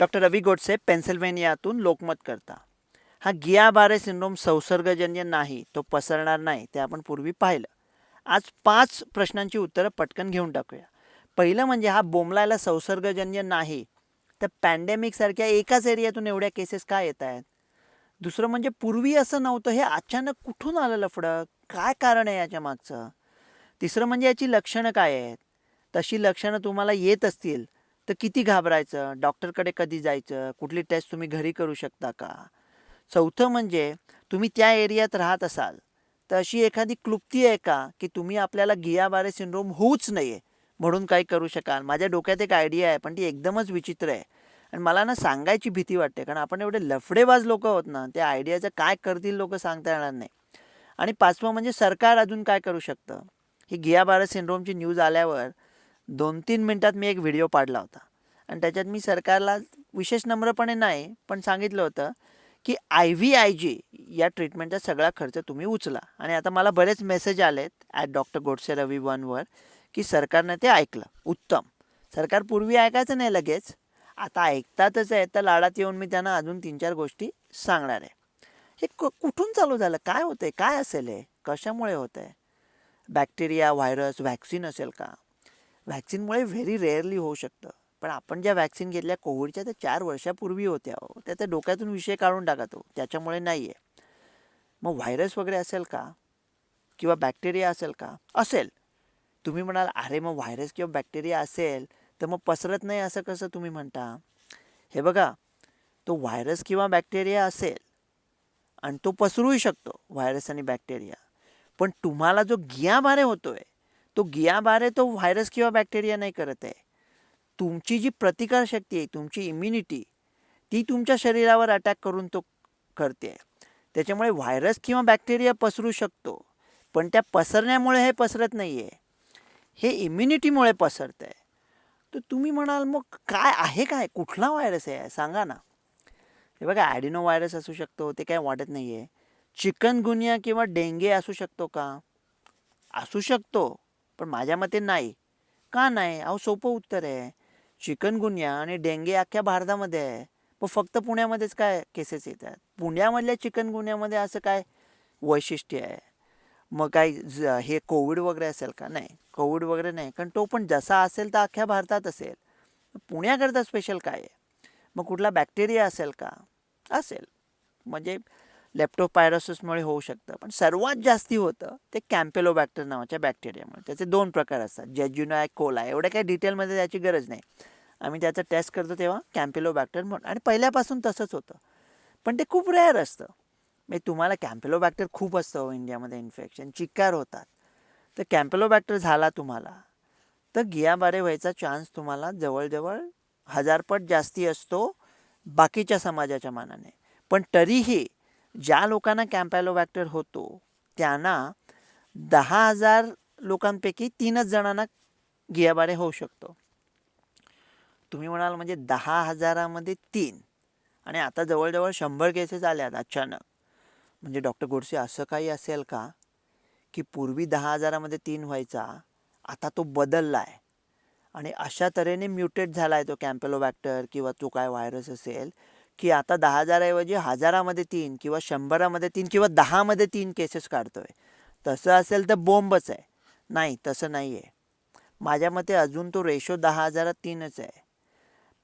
Doctor Ravi Godse पेन्सिल्व्हेनियातून लोकमत करता. हा गियाबारे सिंड्रोम संसर्गजन्य नाही तो पसरणार नाही ते आपण पूर्वी पाहिलं. आज पाच प्रश्नांची उत्तरं पटकन घेऊन टाकूया. पहिलं म्हणजे हा बोमलायला संसर्गजन्य नाही तर पॅन्डेमिकसारख्या एकाच एरियातून एवढ्या केसेस काय येत आहेत? दुसरं म्हणजे पूर्वी असं नव्हतं हे अचानक कुठून आलं लफडं काय कारण आहे याच्या मागचं? तिसरं म्हणजे याची लक्षणं काय आहेत? तशी लक्षणं तुम्हाला येत असतील तर किती घाबरायचं? डॉक्टरकडे कधी जायचं? कुठली टेस्ट तुम्ही घरी करू शकता का? चौथं म्हणजे तुम्ही त्या एरियात राहत असाल तर अशी एखादी क्लुप्ती आहे का? की तुम्ही आपल्याला गियाबारे सिंड्रोम होऊच नाही आहे म्हणून काही करू शकाल. माझ्या डोक्यात एक आयडिया आहे पण ती एकदमच विचित्र आहे. आणि मला ना सांगायची भीती वाटते कारण आपण एवढे लफडेबाज लोक आहोत ना त्या आयडियाचं काय करतील लोक सांगता येणार नाही. आणि पाचवं म्हणजे सरकार अजून काय करू शकतं? ही गियाबारे सिंड्रोमची न्यूज आल्यावर दोन तीन मिनटात मी एक व्हिडिओ पाडला होता. आणि त्याच्यात मी सरकारला विशेष नम्रपणे नाही पण सांगितलं होतं की आय व्ही आय जी या ट्रीटमेंटचा सगळा खर्च तुम्ही उचला. आणि आता मला बरेच मेसेज आलेत ॲट डॉक्टर गोडसे रवी वनवर की सरकारनं ते ऐकलं. उत्तम. सरकार पूर्वी ऐकायचं नाही लगेच. आता ऐकतातच आहे तर लाडात येऊन मी त्यांना अजून तीन चार गोष्टी सांगणार आहे. हे कु- कुठून चालू झालं? काय होतं आहे काय असेल हे? कशामुळे होतं आहे बॅक्टेरिया व्हायरस व्हॅक्सिन असेल का? व्हॅक्सिनमुळे व्हेरी रेअरली होऊ शकतं. पण आपण ज्या व्हॅक्सिन घेतल्या कोविडच्या त्या चार वर्षापूर्वी होत्या हो. त्या त्या डोक्यातून विषय काढून टाका तो. त्याच्यामुळे नाही आहे मग व्हायरस वगैरे असेल का? किंवा बॅक्टेरिया असेल का? असेल. तुम्ही म्हणाल अरे मग व्हायरस किंवा बॅक्टेरिया असेल तर मग पसरत नाही असं कसं तुम्ही म्हणता? हे बघा तो व्हायरस किंवा बॅक्टेरिया असेल आणि तो पसरूही शकतो व्हायरस आणि बॅक्टेरिया पण तुम्हाला जो गियाबारे आहे तो गियाबारे तो व्हायरस किंवा बॅक्टेरिया नाही करत आहे. तुमची जी प्रतिकारशक्ती आहे तुमची इम्युनिटी ती तुमच्या शरीरावर अटॅक करून तो करते आहे. त्याच्यामुळे व्हायरस किंवा बॅक्टेरिया पसरू शकतो पण त्या पसरण्यामुळे हे पसरत नाही आहे हे इम्युनिटीमुळे पसरतं आहे. तर तुम्ही म्हणाल मग काय आहे काय? कुठला व्हायरस आहे? सांगा ना. हे बघा ॲडिनो व्हायरस असू शकतो ते काय वाटत नाही आहे चिकनगुनिया किंवा डेंगे असू शकतो का? असू शकतो. पण माझ्या मते नाही. का नाही? अहो सोपं उत्तर आहे. चिकनगुन्या आणि डेंगे अख्ख्या भारतामध्ये आहे. पण फक्त पुण्यामध्येच काय केसेस येतात? पुण्यामधल्या चिकनगुन्यामध्ये असं काय वैशिष्ट्य आहे? मग काय ज हे कोविड वगैरे असेल का? नाही. कोविड वगैरे नाही. कारण तो पण जसा असेल तर अख्ख्या भारतात असेल. पुण्याकरता स्पेशल काय आहे? मग कुठला बॅक्टेरिया असेल का? असेल. म्हणजे लेप्टोपायरोसिसमुळे होऊ शकतं. पण सर्वात जास्ती होतं ते कॅम्पेलोबॅक्टर नावाच्या बॅक्टेरियामुळे त्याचे दोन प्रकार असतात. जेज्युनाय कोला एवढ्या काही डिटेलमध्ये त्याची गरज नाही. आम्ही त्याचं टेस्ट करतो तेव्हा कॅम्पेलोबॅक्टर म्हणून. आणि पहिल्यापासून तसंच होतं. पण ते खूप रेअर असतं. म्हणजे तुम्हाला कॅम्पेलोबॅक्टर खूप असतं हो इंडियामध्ये इन्फेक्शन चिक्कार होतात. तर कॅम्पेलोबॅक्टर झाला तुम्हाला तर गियाबारे व्हायचा चान्स तुम्हाला जवळजवळ हजारपट जास्ती असतो बाकीच्या समाजाच्या मानाने. पण तरीही ज्या लोकांना कॅम्पॅलोबॅक्टर होतो त्यांना दहा हजार लोकांपैकी तीनच जणांना गियाबारे होऊ शकतो. तुम्ही म्हणाल म्हणजे दहा हजारामध्ये तीन. आणि आता जवळजवळ शंभर केसेस आल्यात अचानक. म्हणजे डॉक्टर गोडसे असं काही असेल का की पूर्वी दहा हजारामध्ये तीन व्हायचा आता तो बदलला आहे आणि अशा तऱ्हेने म्युटेट झाला आहे तो कॅम्पेलोबॅक्टर किंवा तो काय व्हायरस असेल की आता दहा हजाराऐवजी हजारामध्ये तीन किंवा शंभरामध्ये तीन किंवा दहामध्ये तीन केसेस काढतोय. तसं असेल तर बोंबच आहे. नाही तसं नाही आहे माझ्या मते अजून तो रेशो दहा हजारात तीनच आहे.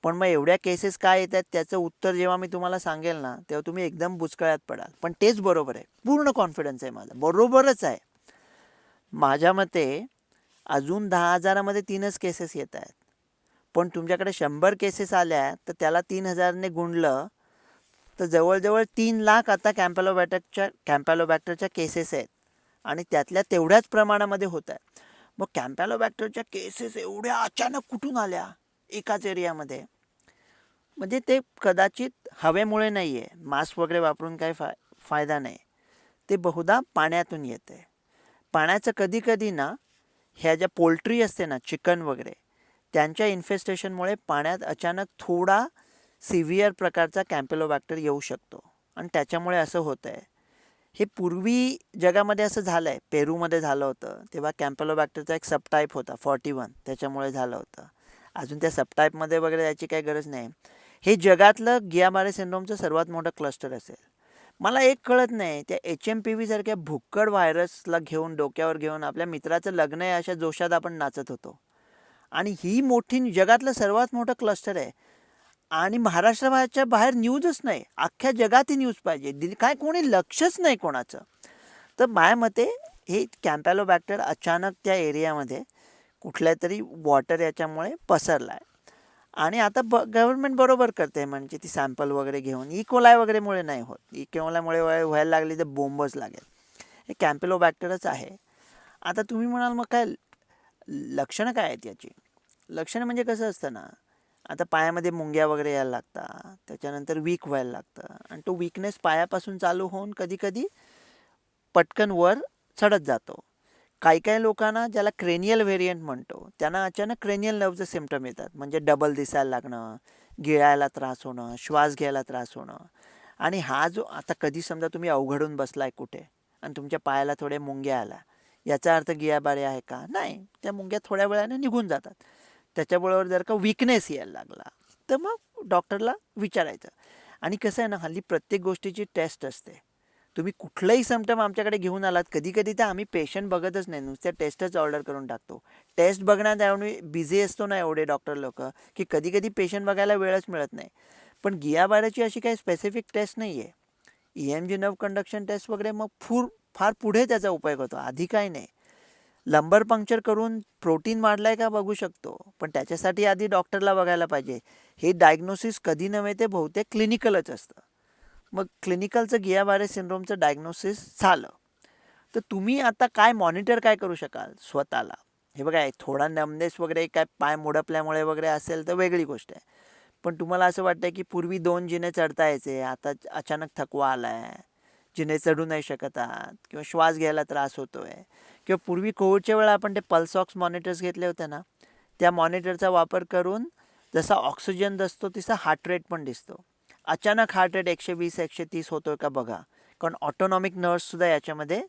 पण मग एवढ्या केसेस काय येतात त्याचं उत्तर जेव्हा मी तुम्हाला सांगेल ना तेव्हा तुम्ही एकदम बुचकळ्यात पडाल. पण तेच बरोबर आहे. पूर्ण कॉन्फिडन्स आहे माझा. बरोबरच आहे. माझ्या मते अजून दहा हजारामध्ये तीनच केसेस येत आहेत. पण तुमच्याकडे शंभर केसेस आल्या तर त्याला तीन हजारने गुणलं तर जवळजवळ तीन लाख आता कॅम्पॅलोबॅटकच्या कॅम्पॅलोबॅक्टरच्या केसेस आहेत. आणि त्यातल्या तेवढ्याच प्रमाणामध्ये होत आहे मग कॅम्पॅलोबॅक्टरच्या केसेस एवढ्या अचानक कुठून आल्या? एकाच एरियामध्ये म्हणजे ते कदाचित हवेमुळे नाही आहे मास्क वगैरे वापरून काही फाय फायदा नाही. ते बहुधा पाण्यातून येते पाण्याचं कधी कधी ना ह्या ज्या पोल्ट्री असते ना चिकन वगैरे त्यांच्या इन्फेस्टेशनमुळे पाण्यात अचानक थोडा सिव्हिअर प्रकारचा कॅम्पेलोबॅक्टर येऊ शकतो. आणि त्याच्यामुळे असं होतं आहे हे पूर्वी जगामध्ये असं झालं आहे पेरूमध्ये झालं होतं. तेव्हा कॅम्पेलोबॅक्टरचा एक सबटाईप होता फॉर्टी वन. त्याच्यामुळे झालं होतं. अजून त्या सबटाईपमध्ये वगैरे याची काही गरज नाही. हे जगातलं गियाबारे सिंड्रोमचं सर्वात मोठं क्लस्टर असेल. मला एक कळत नाही त्या एच एम पी व्हीसारख्या भुक्कड व्हायरसला घेऊन डोक्यावर घेऊन आपल्या मित्राचं लग्न आहे अशा जोशात आपण नाचत होतो. आणि ही मोठी जगातलं सर्वात मोठं क्लस्टर आहे. आणि महाराष्ट्राच्या बाहेर न्यूजच नाही. अख्ख्या जगात ही न्यूज पाहिजे. काय कोणी लक्षच नाही कोणाचं. तर माझ्या मते हे कॅम्पॅलोबॅक्टर अचानक त्या एरियामध्ये कुठल्या तरी वॉटर याच्यामुळे पसरला आहे आणि आता ब गव्हर्नमेंट बरोबर करते म्हणजे ती सॅम्पल वगैरे घेऊन. इकोलाय वगैरेमुळे नाही होत. इकोलायमुळे व्हायला लागली तर बोंबच लागेल. हे कॅम्पेलोबॅक्टरच आहे. आता तुम्ही म्हणाल मग काय लक्षणं काय आहेत याची? लक्षणं म्हणजे कसं असतं ना आता पायामध्ये मुंग्या वगैरे यायला लागतात त्याच्यानंतर वीक व्हायला लागतं आणि तो वीकनेस पायापासून चालू होऊन कधीकधी पटकन वर चढत जातो. काही काही लोकांना ज्याला क्रेनियल व्हेरियंट म्हणतो त्यांना अचानक क्रेनियल नर्वचे सिमटम येतात. म्हणजे डबल दिसायला लागणं गिळायला त्रास होणं श्वास घ्यायला त्रास होणं. आणि हा जो आता कधी समजा तुम्ही अवघडून बसलाय कुठे आणि तुमच्या पायाला थोडे मुंग्या आल्या याचा अर्थ गियाबारे आहे का? नाही त्या मुंग्या थोड्या वेळाने निघून जातात. त्याच्याबरोबर जर का विकनेस यायला लागला तर मग डॉक्टरला विचारायचं. आणि कसं आहे ना हल्ली प्रत्येक गोष्टीची टेस्ट असते. तुम्ही कुठलंही सिमटम आमच्याकडे घेऊन आलात कधी कधी तर आम्ही पेशंट बघतच नाही नुसत्या टेस्टच ऑर्डर करून टाकतो. टेस्ट बघण्यात एवढी बिझी असतो ना एवढे डॉक्टर लोक की कधी कधी पेशंट बघायला वेळच मिळत नाही. पण गियाबाराची अशी काही स्पेसिफिक टेस्ट नाही आहे ई एम जी नव कंडक्शन टेस्ट वगैरे मग फूर फार पुढे त्याचा उपयोग होतो. आधी काही नाही. लंबर पंक्चर करून प्रोटीन वाढलाय का बघू शकतो. पण त्याच्यासाठी आधी डॉक्टरला बघायला पाहिजे. हे डायग्नोसिस कधी नव्हे ते बहुतेक क्लिनिकलच असतं. मग क्लिनिकलचं गियाबारे सिंड्रोमचं डायग्नोसिस झालं. तर तुम्ही आता काय मॉनिटर काय करू शकाल? स्वतःला. हे बघा थोडा नमनेस वगैरे काय पाय मोडपल्यामुळे वगैरे असेल तर वेगळी गोष्ट आहे. पण तुम्हाला असं वाटतं की पूर्वी दोन जिने चढता यायचे आता अचानक थकवा आला आहे जिने चढू नाही शकत आहात किंवा श्वास घ्यायला त्रास होतो आहे किंवा पूर्वी कोविडच्या वेळा आपण ते पल्सॉक्स मॉनिटर्स घेतले होते ना त्या मॉनिटरचा वापर करून जसा ऑक्सिजन दिसतो तसा हार्ट रेट पण दिसतो. अचानक हार्ट रेट एकशे वीस एकशे तीस होतो आहे का बघा. कारण ऑटोनॉमिक नर्व्ससुद्धा याच्यामध्ये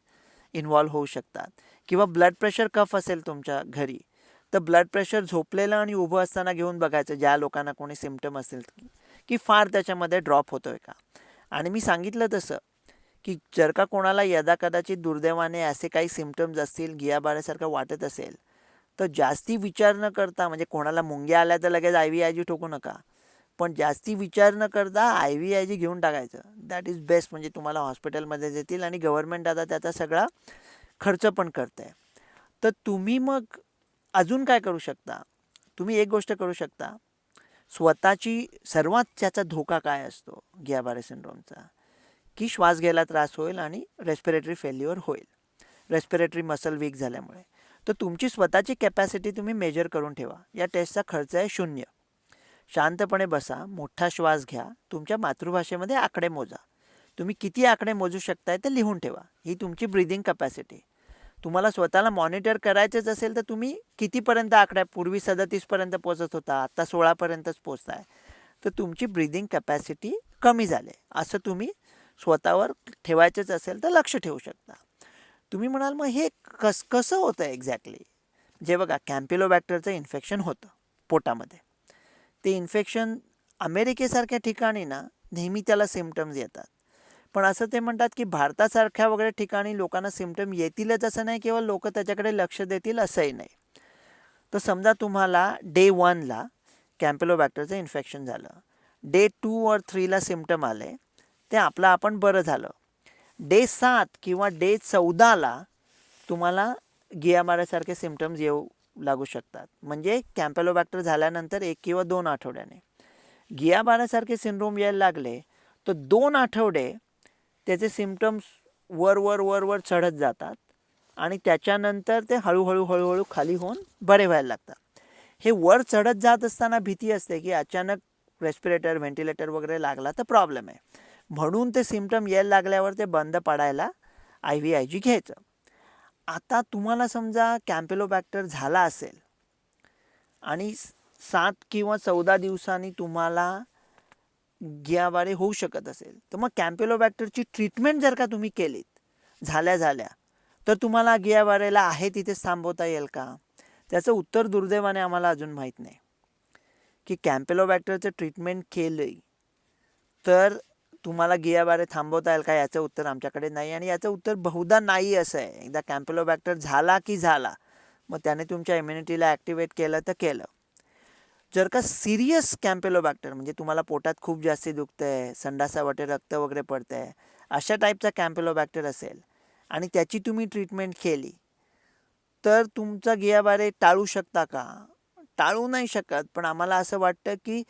इन्वॉल्व्ह होऊ शकतात. किंवा ब्लड प्रेशर कफ असेल तुमच्या घरी तर ब्लड प्रेशर झोपलेलं आणि उभं असताना घेऊन बघायचं ज्या लोकांना कोणी सिमटम असेल की फार त्याच्यामध्ये ड्रॉप होतोय का. आणि मी सांगितलं तसं की जर का कोणाला यदा कदाचित दुर्दैवाने असे काही सिमटम्स असतील गियाबाऱ्यासारखं वाटत असेल तर जास्ती विचार न करता म्हणजे कोणाला मुंग्या आल्या तर लगेच आय व्ही आय जी ठोकू नका. पण जास्ती विचार न करता आय व्ही आय जी घेऊन टाकायचं. दॅट इज बेस्ट म्हणजे तुम्हाला हॉस्पिटलमध्ये देतील आणि गव्हर्नमेंट आता त्याचा सगळा खर्च पण करत आहे तर तुम्ही मग अजून काय करू शकता? तुम्ही एक गोष्ट करू शकता. स्वतःची सर्वात त्याचा धोका काय असतो? गियाबारे सिंड्रोमचा की श्वास घ्यायला त्रास होईल आणि रेस्पिरेटरी फेल्युअर होईल. रेस्पिरेटरी मसल वीक झाल्यामुळे. तर तुमची स्वतःची कॅपॅसिटी तुम्ही मेजर करून ठेवा. या टेस्टचा खर्च आहे शून्य. शांतपणे बसा मोठा श्वास घ्या तुमच्या मातृभाषेमध्ये आकडे मोजा. तुम्ही किती आकडे मोजू शकताय ते लिहून ठेवा. ही तुमची ब्रिदिंग कपॅसिटी तुम्हाला स्वतःला मॉनिटर करायचंच असेल तर तुम्ही कितीपर्यंत आकड्या पूर्वी सदतीसपर्यंत पोचत होता आत्ता सोळापर्यंतच पोचताय तर तुमची ब्रिदिंग कपॅसिटी कमी झाली. असं तुम्ही स्वतःवर ठेवायचंच असेल तर लक्ष ठेवू शकता. तुम्ही म्हणाल मग हे कस कसं होतं एक्झॅक्टली जे बघा कॅम्पिलोबॅक्टरचं इन्फेक्शन होतं पोटामध्ये. ते इन्फेक्शन अमेरिकेसारख्या ठिकाणी ना नेहमी त्याला सिमटम्स येतात. पण असं ते म्हणतात की भारतासारख्या वगैरे ठिकाणी लोकांना सिमटम येतीलच असं नाही किंवा लोक त्याच्याकडे लक्ष देतील असंही नाही. तर समजा तुम्हाला डे वनला कॅम्पिलोबॅक्टरचं इन्फेक्शन झालं. डे टू और थ्रीला सिमटम आले. ते आपलं आपण बरं झालं. डे सात किंवा डे चौदाला तुम्हाला गियामाऱ्यासारखे सिमटम्स येऊ लागू शकतात. म्हणजे कॅम्पेलोबॅक्टर झाल्यानंतर एक किंवा दोन आठवड्याने. गियाबारासारखे सिंड्रोम यायला लागले तर दोन आठवडे त्याचे सिमटम्स वर वर वर वर चढत जातात आणि त्याच्यानंतर ते हळूहळू हळूहळू खाली होऊन बरे व्हायला लागतात. हे वर चढत जात असताना भीती असते की अचानक रेस्पिरेटर व्हेंटिलेटर वगैरे लागला तर प्रॉब्लेम आहे. म्हणून ते सिमटम यायला लागल्यावर ते बंद पडायला आय व्ही आय जी घ्यायचं. आता तुम्हाला समजा कॅम्पेलोबॅक्टर झाला असेल आणि सात किंवा चौदा दिवसांनी तुम्हाला गियाबारे होऊ शकत असेल तर मग कॅम्पेलोबॅक्टरची ट्रीटमेंट जर का तुम्ही केलीत झाल्या झाल्या तर तुम्हाला गियाबारेला आहे तिथेच थांबवता येईल का? त्याचं उत्तर दुर्दैवाने आम्हाला अजून माहीत नाही. की कॅम्पेलोबॅक्टरचं ट्रीटमेंट केलं तर तुम्हाला गियाबारे थांबवता येईल का? याचं उत्तर आमच्याकडे नाही आणि याचं उत्तर बहुधा नाही असं आहे. एकदा कॅम्पेलोबॅक्टर झाला की झाला. मग त्याने तुमच्या इम्युनिटीला ॲक्टिवेट केलं तर केलं. जर का सिरियस कॅम्पेलोबॅक्टर म्हणजे तुम्हाला पोटात खूप जास्ती दुखतं आहे संडासा वाटे रक्त वगैरे पडतं आहे अशा टाईपचा कॅम्पेलोबॅक्टर असेल आणि त्याची तुम्ही ट्रीटमेंट केली तर तुमचा गियाबारे टाळू शकता का? टाळू नाही शकत पण आम्हाला असं वाटतं की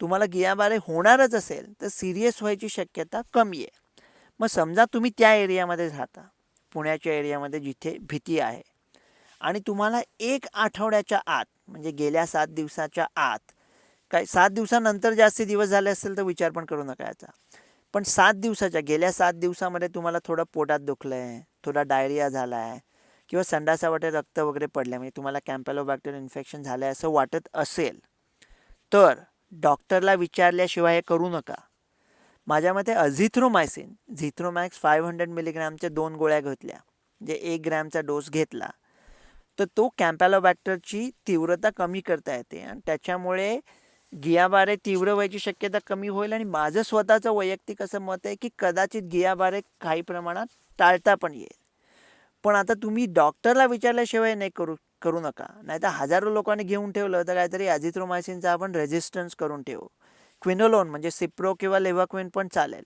तुम्हाला गियाबारे होणारच असेल तर सिरियस व्हायची शक्यता कमी आहे. मग समजा तुम्ही त्या एरियामध्ये राहता पुण्याच्या एरियामध्ये जिथे भीती आहे आणि तुम्हाला एक आठवड्याच्या आत म्हणजे गेल्या सात दिवसाच्या आत काय सात दिवसानंतर जास्ती दिवस झाले असतील तर विचार पण करू नका याचा. पण सात दिवसाच्या गेल्या सात दिवसामध्ये तुम्हाला थोडं पोटात दुखलं आहे थोडा डायरिया झाला आहे किंवा संडासावाटे रक्त वगैरे पडलं म्हणजे तुम्हाला कॅम्पॅलोबॅक्टर इन्फेक्शन झालं आहे असं वाटत असेल तर डॉक्टरला विचारल्याशिवाय हे करू नका. माझ्या मते अझिथ्रोमायसिन झिथ्रोमॅक्स फाईव्ह हंड्रेड मिलीग्रॅमच्या दोन गोळ्या घेतल्या जे एक ग्रॅमचा डोस घेतला. तर तो कॅम्पॅलोबॅक्टरची तीव्रता कमी करता येते आणि त्याच्यामुळे गियाबारे तीव्र व्हायची शक्यता कमी होईल आणि माझं स्वतःचं वैयक्तिक असं मत आहे की कदाचित गियाबारे काही प्रमाणात टाळता पण येईल. पण आता तुम्ही डॉक्टरला विचारल्याशिवाय नाही करू करू नका. नाही तर हजारो लोकांनी घेऊन ठेवलं तर काहीतरी ॲझिथ्रोमायसिनचा आपण रेजिस्टन्स करून ठेवू. क्विनोलोन म्हणजे सिप्रो किंवा लेवाक्विन पण चालेल.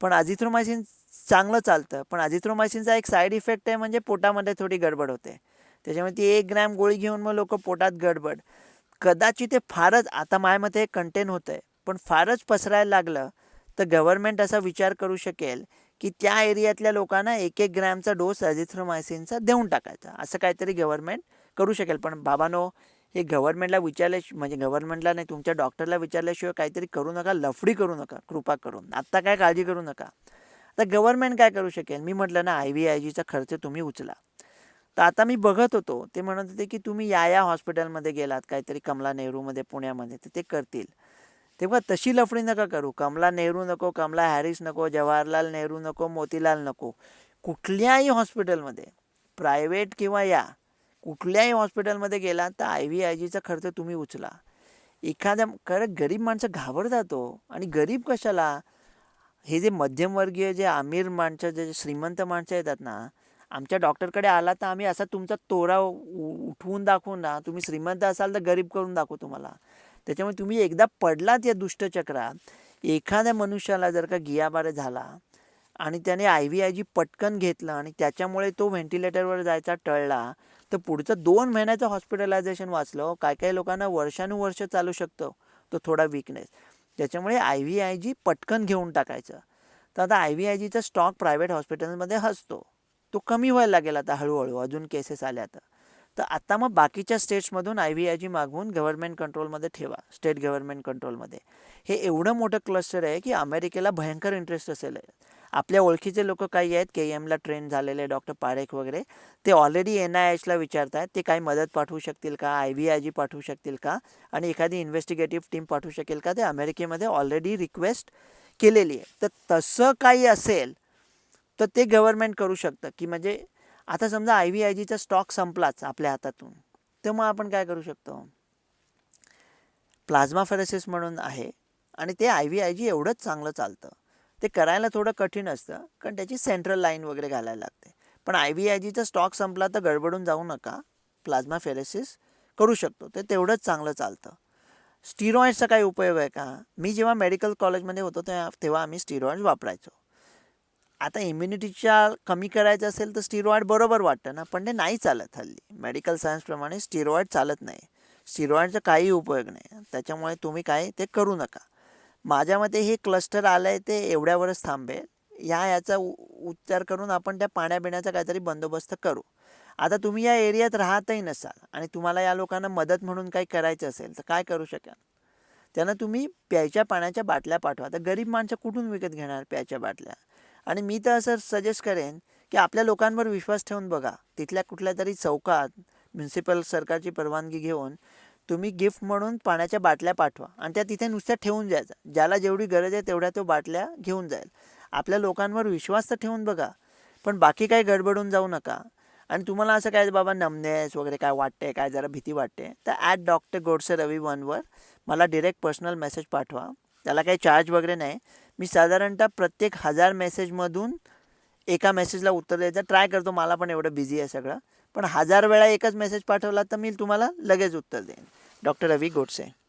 पण अजिथ्रोमायसिन चांगलं चालतं. पण अजिथ्रोमायसिनचा एक साईड इफेक्ट आहे म्हणजे पोटामध्ये थोडी गडबड होते. त्याच्यामुळे ती एक ग्रॅम गोळी घेऊन मग लोक पोटात गडबड. कदाचित ते फारच आता माझ्यामध्ये कंटेन होतं आहे पण फारच पसरायला लागलं तर गव्हर्नमेंट असा विचार करू शकेल की त्या एरियातल्या लोकांना एक एक ग्रॅमचा डोस अजिथ्रोमायसिनचा देऊन टाकायचा. असं काहीतरी गव्हर्नमेंट करू शकेल. पण बाबानो हे गव्हर्नमेंटला विचारल्या म्हणजे गव्हर्नमेंटला नाही तुमच्या डॉक्टरला विचारल्याशिवाय काहीतरी करू नका लफडी करू नका कृपा करून. आत्ता काय काळजी करू नका. आता गव्हर्नमेंट काय करू शकेल? मी म्हटलं ना आय व्ही आय जीचा खर्च तुम्ही उचला. तर आता मी बघत होतो ते म्हणत होते की तुम्ही या या हॉस्पिटलमध्ये गेलात काहीतरी कमला नेहरूमध्ये पुण्यामध्ये तर ते करतील. तेव्हा तशी लफडी नका करू. कमला नेहरू नको कमला हॅरिस नको जवाहरलाल नेहरू नको मोतीलाल नको. कुठल्याही हॉस्पिटलमध्ये प्रायव्हेट किंवा या कुठल्याही हॉस्पिटलमध्ये गेला तर आय व्ही आय जीचा खर्च तुम्ही उचला. एखाद्या कारण गरीब माणसं घाबर जातो हो. आणि गरीब कशाला? हे जे मध्यमवर्गीय जे आमिर माणसं जे श्रीमंत माणसं येतात ना आमच्या डॉक्टरकडे आला तर आम्ही असा तुमचा तोरा उ- उठवून दाखवून ना तुम्ही श्रीमंत असाल तर गरीब करून दाखवू तुम्हाला. त्याच्यामुळे तुम्ही एकदा पडलात या दुष्टचक्रात एखाद्या मनुष्याला जर का गियाबारे झाला आणि त्याने आय व्ही आय जी पटकन घेतलं आणि त्याच्यामुळे तो व्हेंटिलेटरवर जायचा टळला तर पुढचं दोन महिन्याचं हॉस्पिटलायझेशन वाचलं काय काही लोकांना वर्षानुवर्ष चालू शकतं तो थोडा विकनेस त्याच्यामुळे आय व्ही आय जी पटकन घेऊन टाकायचं. तर आता आय व्ही आय जीचा स्टॉक प्रायव्हेट हॉस्पिटलमध्ये असतो तो कमी व्हायला लागेल आता हळूहळू अजून केसेस आल्या तर तर आता मग बाकीच्या स्टेट्समधून आय व्ही आय जी मागवून गव्हर्नमेंट कंट्रोलमध्ये ठेवा स्टेट गव्हर्नमेंट कंट्रोलमध्ये हे एवढं मोठं क्लस्टर आहे की अमेरिकेला भयंकर इंटरेस्ट असेल आपल्या ओळखीचे लोक काही आहेत के एमला ट्रेन झालेले डॉक्टर पारेख वगैरे ते ऑलरेडी एन आय एचला विचारत आहेत ते काही मदत पाठवू शकतील का? आय व्ही आय जी पाठवू शकतील का? आणि एखादी इन्व्हेस्टिगेटिव्ह टीम पाठवू शकेल का? ते अमेरिकेमध्ये ऑलरेडी रिक्वेस्ट केलेली आहे. तर तसं काही असेल तर ते गव्हर्नमेंट करू शकतं. की म्हणजे आता समजा आय व्ही आय जीचा स्टॉक संपलाच आपल्या हातातून तर मग आपण काय करू शकतो? प्लाझ्मा फेरेसिस म्हणून आहे आणि ते आय व्ही आय जी एवढंच चांगलं चालतं. ते करायला थोडं कठीण असतं कारण त्याची सेंट्रल लाईन वगैरे घालायला लागते. पण आय व्ही आय जीचा स्टॉक संपला तर गडबडून जाऊ नका. प्लाझ्मा फेरेसिस करू शकतो. ते तेवढंच चांगलं चालतं. स्टिरॉइड्सचा काही उपयोग आहे का? मी जेव्हा मेडिकल कॉलेजमध्ये होतो तेव्हा तेव्हा आम्ही स्टिरॉईड्स वापरायचो. आता इम्युनिटीच्या कमी करायचं असेल तर स्टिरॉईड बरोबर वाटतं ना पण ते नाही चालत हल्ली. मेडिकल सायन्सप्रमाणे स्टिरॉईड चालत नाही. स्टिरॉईडचा काही उपयोग नाही. त्याच्यामुळे तुम्ही काय ते करू नका. माझ्या मते हे क्लस्टर आलं आहे ते एवढ्यावरच थांबेल. ह्या याचा उच्चार करून आपण त्या पाण्याबिण्याचा काहीतरी बंदोबस्त करू. आता तुम्ही या एरियात राहतही नसाल आणि तुम्हाला या लोकांना मदत म्हणून काही करायचं असेल तर काय करू शकाल? त्यांना तुम्ही प्यायच्या पाण्याच्या बाटल्या पाठवा. तर गरीब माणसं कुठून विकत घेणार प्यायच्या बाटल्या? आणि मी तर असं सजेस्ट करेन की आपल्या लोकांवर विश्वास ठेवून बघा. तिथल्या कुठल्या तरी चौकात म्युन्सिपल सरकारची परवानगी घेऊन तुम्ही गिफ्ट म्हणून पाण्याच्या बाटल्या पाठवा आणि त्या तिथे नुसत्या ठेवून जायचा. ज्याला जेवढी गरज आहे तेवढ्या तो बाटल्या घेऊन जाईल. आपल्या लोकांवर विश्वास तर ठेवून बघा पण बाकी काही गडबडून जाऊ नका. आणि तुम्हाला असं काय बाबा नमनेस वगैरे काय वाटते काय जरा भीती वाटते तर ॲट डॉक्टर गोडसे रवी वनवर मला डिरेक्ट पर्सनल मेसेज पाठवा. त्याला काही चार्ज वगैरे नाही. मी साधारणतः प्रत्येक हजार मेसेजमधून एका मेसेजला उत्तर द्यायचं. ट्राय करतो मला पण एवढं बिझी आहे सगळं. पण हजार वेळा एकच मेसेज पाठवला तर मी तुम्हाला लगेच उत्तर देईन. डॉक्टर रवी गोडसे.